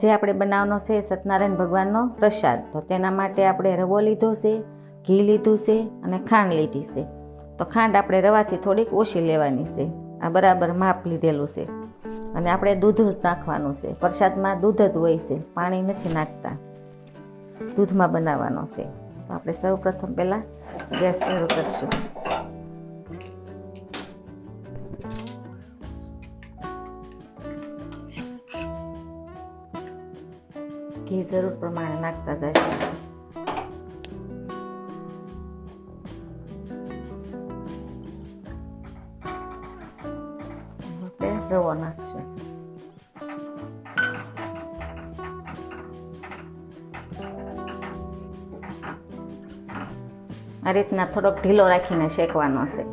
આજે આપણે બનાવવાનો છે સત્યનારાયણ ભગવાનનો પ્રસાદ. તો તેના માટે આપણે રવો લીધો છે, ઘી લીધું છે અને ખાંડ લીધી છે. તો ખાંડ આપણે રવાથી થોડીક ઓછી લેવાની છે. આ બરાબર માપ લીધેલું છે. અને આપણે દૂધ જ નાખવાનું છે. પ્રસાદમાં દૂધ જ હોય છે. પાણી નથી નાખતા. દૂધમાં બનાવવાનો છે. તો આપણે સૌ પ્રથમ પહેલાં ગેસ શરૂ કરશું. ઘી જરૂર પ્રમાણે નાખતા જશે રવો નાખશે. આ રીતના થોડોક ઢીલો રાખીને શેકવાનો છે.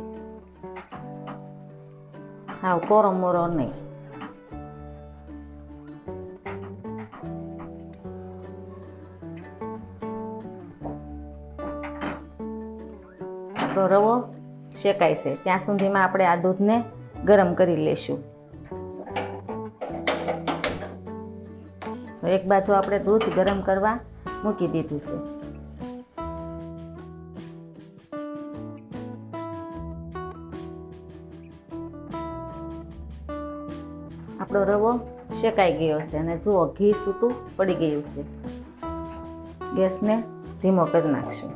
હાવ કોરો મોરો નહીં. આપણો રવો, શેકાય છે. ત્યાં સુધીમાં આપણે આ દૂધને ગરમ કરી તો એક બાજુ આપણે દૂધ ગરમ કરવા મૂકી દીધું છે. આપણો રવો શેકાઈ ગયો છે અને જુઓ, ઘી સૂતું પડી ગયું છે. ગેસને ધીમો કરી નાખશું.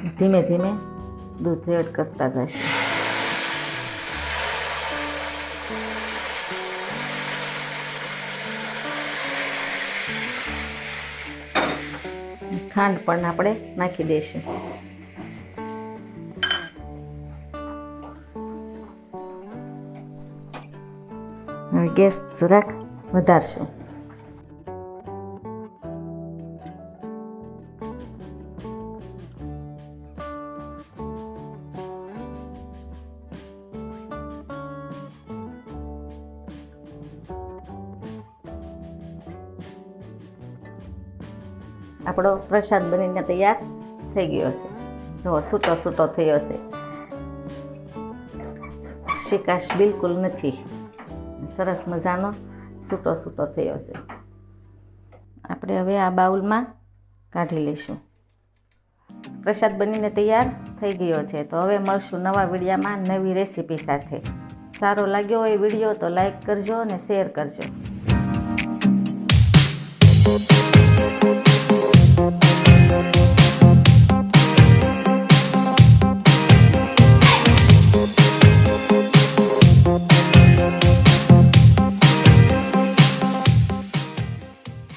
ધીમે ધીમે દૂધ એડ કરતા જશે. ખાંડ પણ આપણે નાખી દઈશું. ગેસ જરાક વધારશું. આપણો પ્રસાદ બનીને તૈયાર થઈ ગયો છે જો સૂટો સૂટો થયો છે શિકાશ બિલકુલ નથી. સરસ મજાનો સૂટો સૂટો થયો છે આપણે હવે આ બાઉલમાં કાઢી લઈશું. પ્રસાદ બનીને તૈયાર થઈ ગયો છે. તો હવે મળશું નવા વિડીયામાં નવી રેસીપી સાથે. સારો લાગ્યો હોય વીડિયો તો લાઈક કરજો અને શેર કરજો.